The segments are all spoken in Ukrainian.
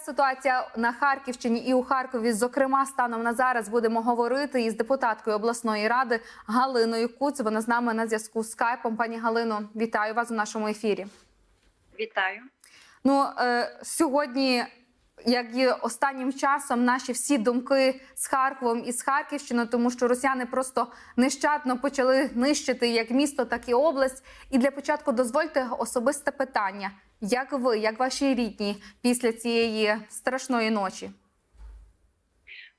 Яка ситуація на Харківщині і у Харкові? Зокрема, станом на зараз будемо говорити із депутаткою обласної ради Галиною Куц. Вона з нами на зв'язку з скайпом. Пані Галино, вітаю вас у нашому ефірі. Вітаю. Ну е, сьогодні, як і останнім часом, наші всі думки з Харковом і з Харківщиною, тому що росіяни просто нещадно почали нищити як місто, так і область. І для початку дозвольте особисте питання: як ви, як ваші рідні після цієї страшної ночі?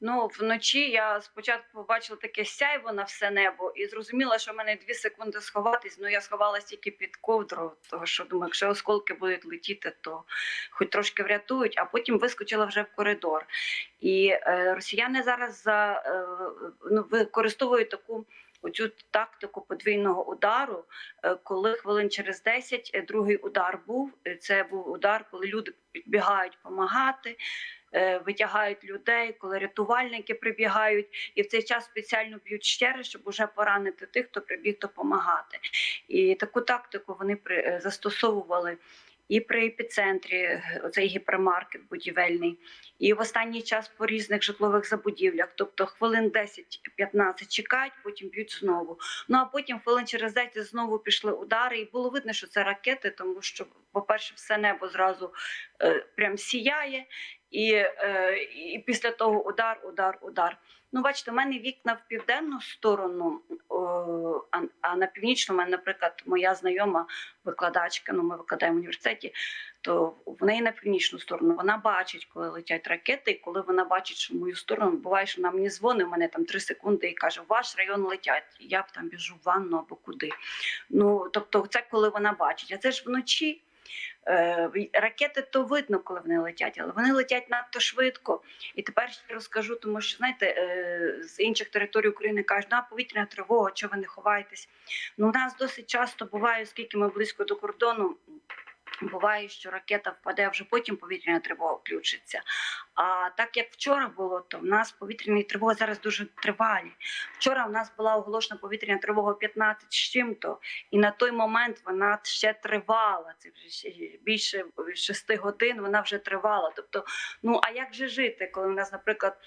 Ну вночі я спочатку побачила таке сяйво на все небо і зрозуміла, що в мене дві секунди сховатись. Ну я сховалась тільки під ковдру, тому що думаю, якщо осколки будуть летіти, то хоч трошки врятують. А потім вискочила вже в коридор. І е, росіяни зараз за е, ну, використовують таку. Оцю тактику подвійного удару, е, коли хвилин через 10 е, другий удар був. Е, Це був удар, коли люди підбігають допомагати, витягають людей, коли рятувальники прибігають, і в цей час спеціально б'ють ще раз, щоб уже поранити тих, хто прибіг допомагати. І таку тактику вони застосовували. І при епіцентрі цей оцей гіпермаркет будівельний, і в останній час по різних житлових забудівлях. Тобто хвилин 10-15 чекають, потім б'ють знову. Ну а потім хвилин через 10 знову пішли удари, і було видно, що це ракети, тому що, по-перше, все небо зразу е, прям сіяє, і, е, і після того удар, удар, удар. Ну, бачите, у мене вікна в південну сторону, а, а на північну, у мене, наприклад, моя знайома викладачка, ну ми викладаємо в університеті, то в неї на північну сторону вона бачить, коли летять ракети, і коли вона бачить, що в мою сторону буває, що вона мені дзвонить, у мене там три секунди і каже: ваш район летять. Я б там біжу в ванну або куди. Ну тобто, це коли вона бачить. А це ж вночі. Е, Ракети то видно, коли вони летять, але вони летять надто швидко. І тепер ще розкажу, тому що знаєте, е, з інших територій України кажуть, на повітряна тривога, чого ви не ховаєтесь. Ну, у нас досить часто буває, оскільки ми близько до кордону. Буває, що ракета впаде, а вже потім повітряна тривога включиться. А так як вчора було, то в нас повітряні тривоги зараз дуже тривалі. Вчора в нас була оголошена повітряна тривога 15 з чим-то, і на той момент вона ще тривала. Це вже більше 6 годин. Вона вже тривала. Тобто, ну а як же жити, коли у нас, наприклад,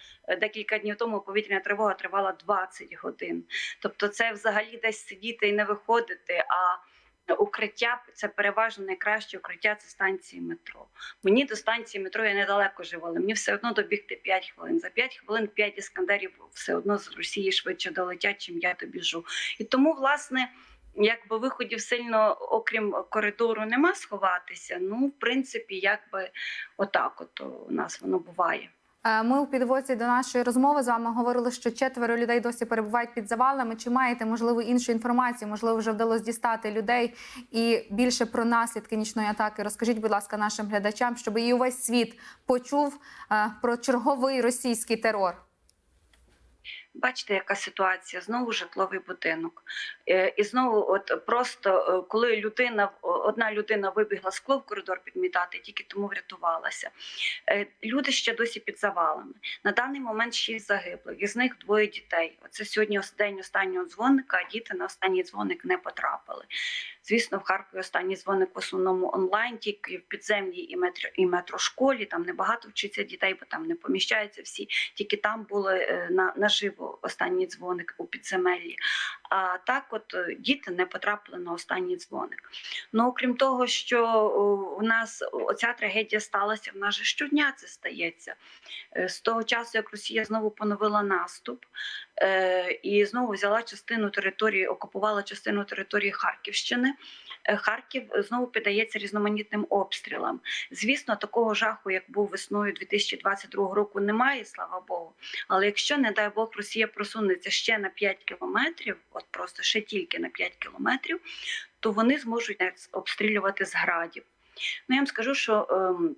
декілька днів тому повітряна тривога тривала 20 годин? Тобто, це взагалі десь сидіти і не виходити. а Укриття це переважно найкраще укриття це станції метро. Мені до станції метро я недалеко живу, але мені все одно добігти 5 хвилин. За 5 хвилин 5 іскандерів все одно з Росії швидше долетять, чим я добіжу. І тому, власне, якби виходів сильно, окрім коридору, нема сховатися. Ну, в принципі, якби отак, от у нас воно буває. Е, Ми у підводці до нашої розмови з вами говорили, що четверо людей досі перебувають під завалами. Чи маєте можливо іншу інформацію? Можливо, вже вдалося дістати людей і більше про наслідки нічної атаки. Розкажіть, будь ласка, нашим глядачам, щоб і увесь світ почув е, про черговий російський терор. Бачите, яка ситуація? Знову житловий будинок. Е, І знову, от просто е, коли людина, одна людина вибігла скло в коридор підмітати, тільки тому врятувалася. Е, Люди ще досі під завалами. На даний момент шість загиблих, із них двоє дітей. Оце сьогодні день останнього дзвоника, а діти на останній дзвоник не потрапили. Звісно, в Харкові останній дзвоник в основному онлайн, тільки в підземній і метро і метрошколі. Там небагато вчиться дітей, бо там не поміщаються всі. Тільки там були е, на наживо останній дзвоник у підземеллі. А так, от е, діти не потрапили на останній дзвоник. Ну окрім того, що у нас оця трагедія сталася, в нас же щодня це стається. Е, З того часу, як Росія знову поновила наступ і знову взяла частину території, окупувала частину території Харківщини. е, Харків знову піддається різноманітним обстрілам. Звісно, такого жаху, як був весною 2022 року, немає, слава Богу. Але якщо, не дай Бог, Росія просунеться ще на 5 кілометрів, от просто ще тільки на 5 кілометрів, то вони зможуть обстрілювати з градів. Ну я вам скажу, що. Ем,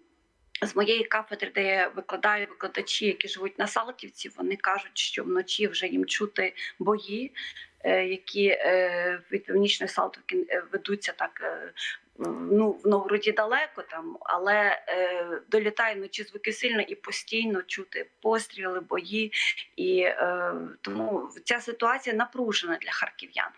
з моєї кафедри, де я викладаю викладачі, які живуть на Салтівці, вони кажуть, що вночі вже їм чути бої, е, які е, від північної Салтівки е, ведуться так ну, в Новгороді далеко там, але е, долітає вночі звуки сильно і постійно чути постріли, бої. І е, тому ця ситуація напружена для харків'ян.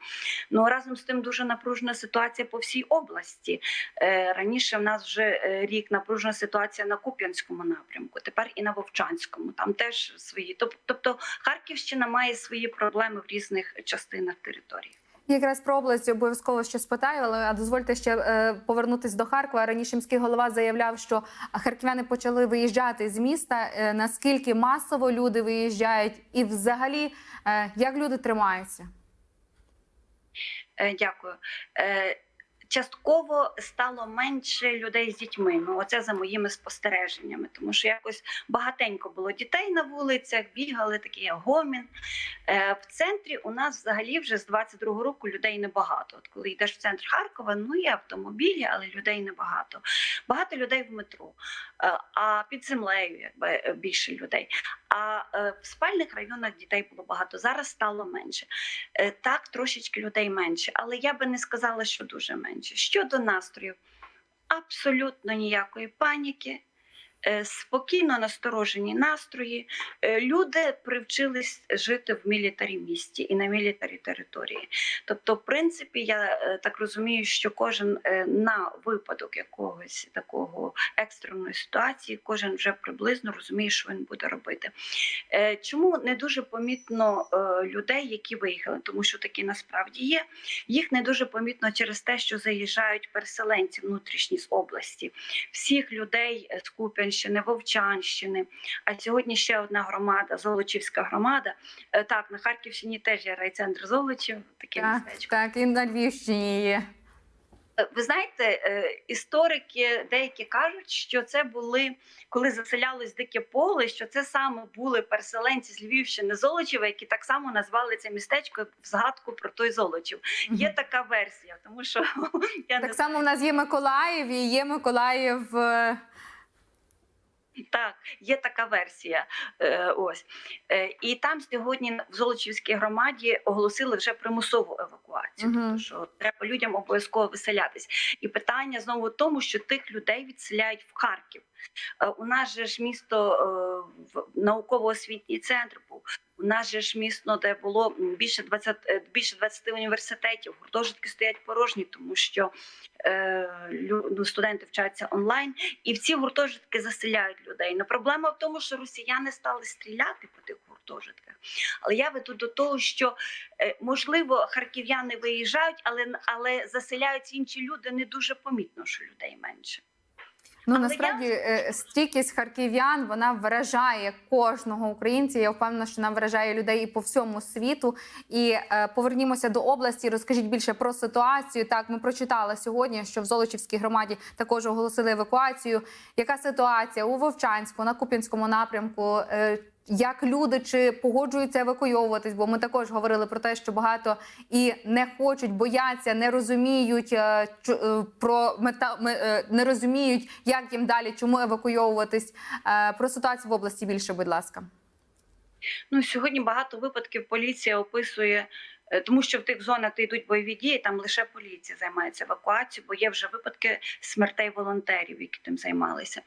Ну разом з тим дуже напружена ситуація по всій області. Е, раніше в нас вже е, рік напружена ситуація на Куп'янському напрямку, тепер і на Вовчанському. Там теж свої. Тоб- Тобто Харківщина має свої проблеми в різних частинах території. Якраз про область обов'язково ще спитаю, але а дозвольте ще е, повернутись до Харкова. Раніше міський голова заявляв, що харків'яни почали виїжджати з міста. Е, наскільки масово люди виїжджають, і взагалі е, як люди тримаються? Е, Дякую. Е, Частково стало менше людей з дітьми. Ну, оце за моїми спостереженнями, тому що якось багатенько було дітей на вулицях, бігали такий гомін. Е, В центрі у нас взагалі вже з 22-го року людей небагато. От коли йдеш в центр Харкова, ну є автомобілі, але людей небагато. Багато людей в метро, Е, а під землею якби е, більше людей. А в спальних районах дітей було багато. Зараз стало менше. Так, трошечки людей менше, але я би не сказала, що дуже менше. Щодо настроїв, абсолютно ніякої паніки. Е, Спокійно насторожені настрої. Е, Люди привчились жити в мілітарі місті і на мілітарі території. Тобто, в принципі, я е, так розумію, що кожен на випадок якогось такого екстреної ситуації, кожен вже приблизно розуміє, що він буде робити. Чому не дуже помітно людей, які виїхали, тому що такі насправді є. Їх не дуже помітно через те, що заїжджають переселенці внутрішні з області. Всіх людей е, з Вовчанщини. А сьогодні ще одна громада, Золочівська громада. Е, Так, на Харківщині теж є райцентр Золочів, таке Так, містечко. так і на Львівщині є. Е, Ви знаєте, е, історики деякі кажуть, що це були, коли заселялось дике поле, що це саме були переселенці з Львівщини Золочева, які так само назвали це містечко в згадку про той Золочів. Є така версія, тому що я не Так само в нас є Миколаїв і є Миколаїв. Так, є така версія. Е, ось. Е, і там сьогодні в Золочівській громаді оголосили вже примусову евакуацію. Мгм. тому що треба людям обов'язково виселятись. І питання знову в тому, що тих людей відселяють в Харків. Е, у нас же ж місто е, науково-освітній центр був. У нас же ж місто, де було більше 20, е, більше 20 університетів, гуртожитки стоять порожні, тому що е, ну, студенти вчаться онлайн, і в ці гуртожитки заселяють людей. Ну проблема в тому, що росіяни стали стріляти по тих гуртожитках. Але я веду до того, що можливо харків'яни виїжджають, але але заселяють інші люди. Не дуже помітно, що людей менше. Ну Але насправді я... стійкість харків'ян вона вражає кожного українця. Я впевнена, що вона вражає людей і по всьому світу. І е, повернімося до області. Розкажіть більше про ситуацію. Так, ми прочитали сьогодні, що в Золочівській громаді також оголосили евакуацію. Яка ситуація у Вовчанську на Куп'янському напрямку? Е, як люди чи погоджуються евакуйовуватись? Бо ми також говорили про те, що багато і не хочуть, бояться, не розуміють е, е, про мета, ме- е, не розуміють, як їм далі, чому евакуйовуватись. Про ситуацію в області більше, будь ласка. Ну сьогодні багато випадків поліція описує, тому що в тих зонах, де йдуть бойові дії, там лише поліція займається евакуацією, бо є вже випадки смертей волонтерів, які тим займалися.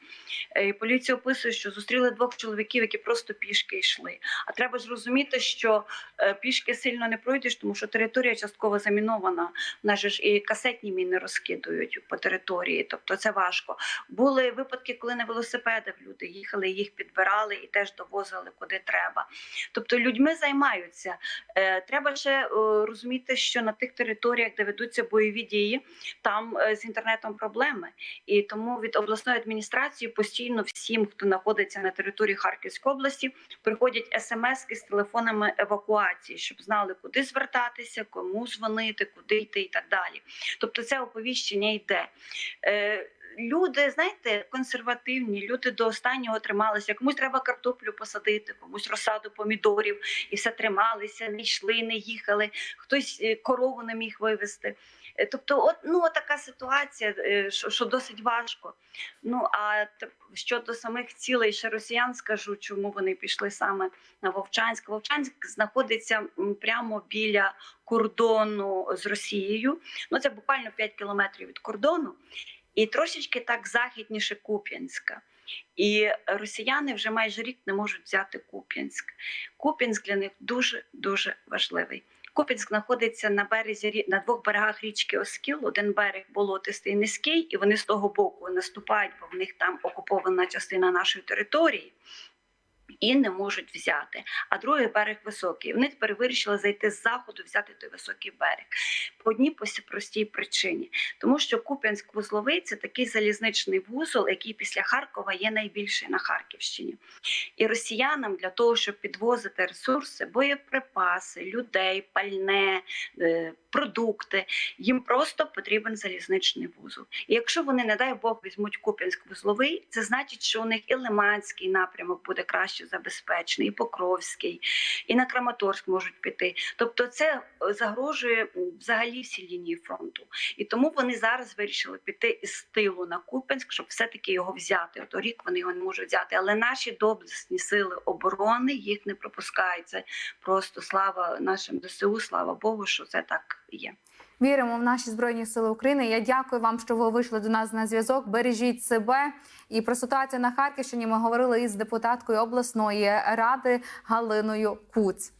Е, І поліція описує, що зустріли двох чоловіків, які просто пішки йшли. А треба зрозуміти, що е, пішки сильно не пройдеш, тому що територія частково замінована. У ж і касетні міни розкидують по території, тобто це важко. Були випадки, коли на велосипедах люди їхали, їх підбирали і теж довозили куди треба. Тобто людьми займаються. Е, Треба ще е, розуміти, що на тих територіях, де ведуться бойові дії, там е, з інтернетом проблеми. І тому від обласної адміністрації постійно всім, хто знаходиться на території Харківської області, приходять смски з телефонами евакуації, щоб знали, куди звертатися, кому дзвонити, куди йти і так далі. Тобто, це оповіщення йде. Люди, знаєте, консервативні, люди до останнього трималися. Комусь треба картоплю посадити, комусь розсаду помідорів, і все трималися, не йшли, не їхали. Хтось е, корову не міг вивезти. Е, Тобто, от ну така ситуація, е, що, досить важко. Ну а щодо самих цілей, ще росіян скажу, чому вони пішли саме на Вовчанськ. Вовчанськ знаходиться прямо біля кордону з Росією. Ну це буквально 5 кілометрів від кордону, і трошечки так західніше Куп'янська. І росіяни вже майже рік не можуть взяти Куп'янськ. Куп'янськ для них дуже дуже важливий. Куп'янськ знаходиться на березі на двох берегах річки Оскіл. Один берег болотистий низький, і вони з того боку наступають, бо в них там окупована частина нашої території. І не можуть взяти. А другий берег високий. Вони тепер вирішили зайти з заходу, взяти той високий берег. По одній простій причині, тому що Куп'янськ вузловий це такий залізничний вузол, який після Харкова є найбільший на Харківщині. І росіянам для того, щоб підвозити ресурси, боєприпаси, людей, пальне, е, продукти, їм просто потрібен залізничний вузол. І якщо вони, не дай Бог, візьмуть Куп'янськ вузловий, це значить, що у них і Лиманський напрямок буде краще забезпечений, і Покровський, і на Краматорськ можуть піти. Тобто, це е, загрожує взагалі всій лінії фронту. І тому вони зараз вирішили піти із тилу на Куп'янськ, щоб все-таки його взяти. От рік вони його не можуть взяти. Але наші доблесні сили оборони їх не пропускають. Це просто слава нашим ЗСУ, слава Богу, що це так є. Віримо в наші збройні сили України. Я дякую вам, що ви вийшли до нас на зв'язок. Бережіть себе. І про ситуацію на Харківщині ми говорили із депутаткою обласної ради Галиною Куць.